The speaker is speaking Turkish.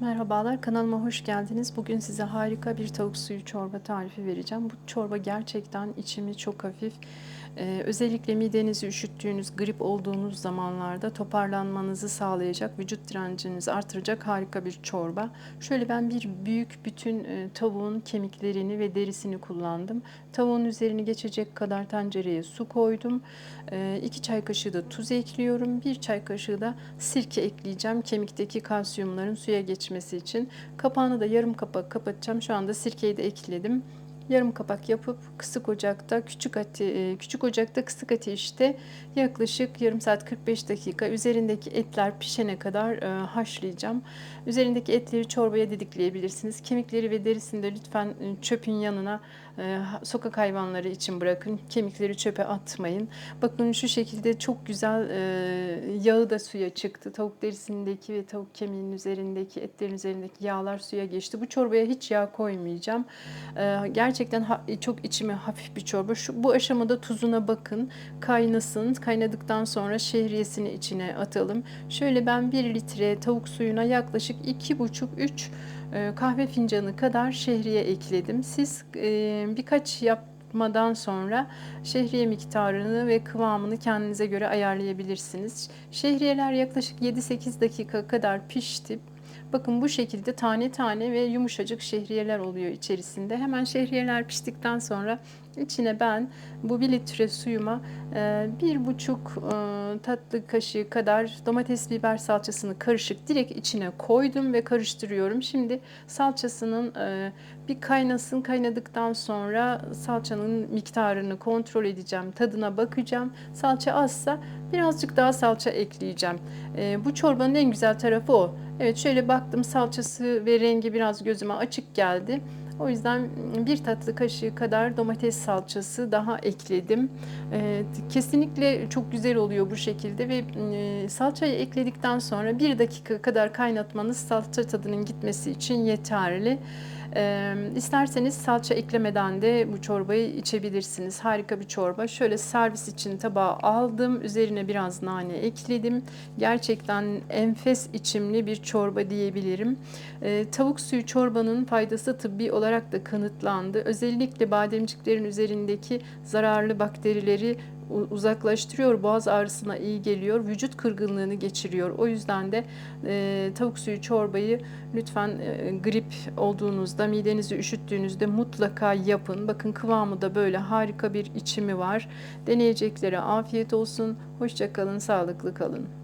Merhabalar, kanalıma hoş geldiniz. Bugün size harika bir tavuk suyu çorba tarifi vereceğim. Bu çorba gerçekten içimi çok hafif. Ee, özellikle midenizi üşüttüğünüz, grip olduğunuz zamanlarda toparlanmanızı sağlayacak, vücut direncinizi artıracak harika bir çorba. Şöyle ben bir büyük bütün e, tavuğun kemiklerini ve derisini kullandım. Tavuğun üzerini geçecek kadar tencereye su koydum. 2 çay kaşığı da tuz ekliyorum. 1 çay kaşığı da sirke ekleyeceğim. Kemikteki kalsiyumların suya geçmesi için. Kapağını da yarım kapak kapatacağım. Şu anda sirkeyi de ekledim. Yarım kapak yapıp kısık ocakta küçük ate küçük ocakta kısık ateşte yaklaşık yarım saat 45 dakika üzerindeki etler pişene kadar e, haşlayacağım. Üzerindeki etleri çorbaya didikleyebilirsiniz. Kemikleri ve derisini de lütfen e, çöpün yanına e, sokak hayvanları için bırakın. Kemikleri çöpe atmayın. Bakın şu şekilde çok güzel e, yağı da suya çıktı. Tavuk derisindeki ve tavuk kemiğinin üzerindeki etlerin üzerindeki yağlar suya geçti. Bu çorbaya hiç yağ koymayacağım. E, gerçekten ha, çok içime hafif bir çorba. Şu, bu aşamada tuzuna bakın. Kaynasın. Kaynadıktan sonra şehriyesini içine atalım. Şöyle ben 1 litre tavuk suyuna yaklaşık 2,5-3 kahve fincanı kadar şehriye ekledim. Siz e, birkaç yapmadan sonra şehriye miktarını ve kıvamını kendinize göre ayarlayabilirsiniz. Şehriyeler yaklaşık 7-8 dakika kadar pişti. Bakın bu şekilde tane tane ve yumuşacık şehriyeler oluyor içerisinde. Hemen şehriyeler piştikten sonra içine ben bu bir litre suyuma e, bir buçuk e, tatlı kaşığı kadar domates biber salçasını karışık direkt içine koydum ve karıştırıyorum. Şimdi salçasının e, bir kaynasın kaynadıktan sonra salçanın miktarını kontrol edeceğim. Tadına bakacağım. Salça azsa birazcık daha salça ekleyeceğim. Bu çorbanın en güzel tarafı o. Evet şöyle baktım salçası ve rengi biraz gözüme açık geldi. O yüzden bir tatlı kaşığı kadar domates salçası daha ekledim. kesinlikle çok güzel oluyor bu şekilde ve salçayı ekledikten sonra bir dakika kadar kaynatmanız salça tadının gitmesi için yeterli. E, isterseniz salça eklemeden de bu çorbayı içebilirsiniz. Harika bir çorba. Şöyle servis için tabağa aldım. Üzerine biraz nane ekledim. Gerçekten enfes içimli bir çorba diyebilirim. E, tavuk suyu çorbanın faydası tıbbi olarak da kanıtlandı. Özellikle bademciklerin üzerindeki zararlı bakterileri uzaklaştırıyor, boğaz ağrısına iyi geliyor, vücut kırgınlığını geçiriyor. O yüzden de e, tavuk suyu çorbayı lütfen e, grip olduğunuzda, midenizi üşüttüğünüzde mutlaka yapın. Bakın kıvamı da böyle harika bir içimi var. Deneyeceklere afiyet olsun. Hoşçakalın, sağlıklı kalın.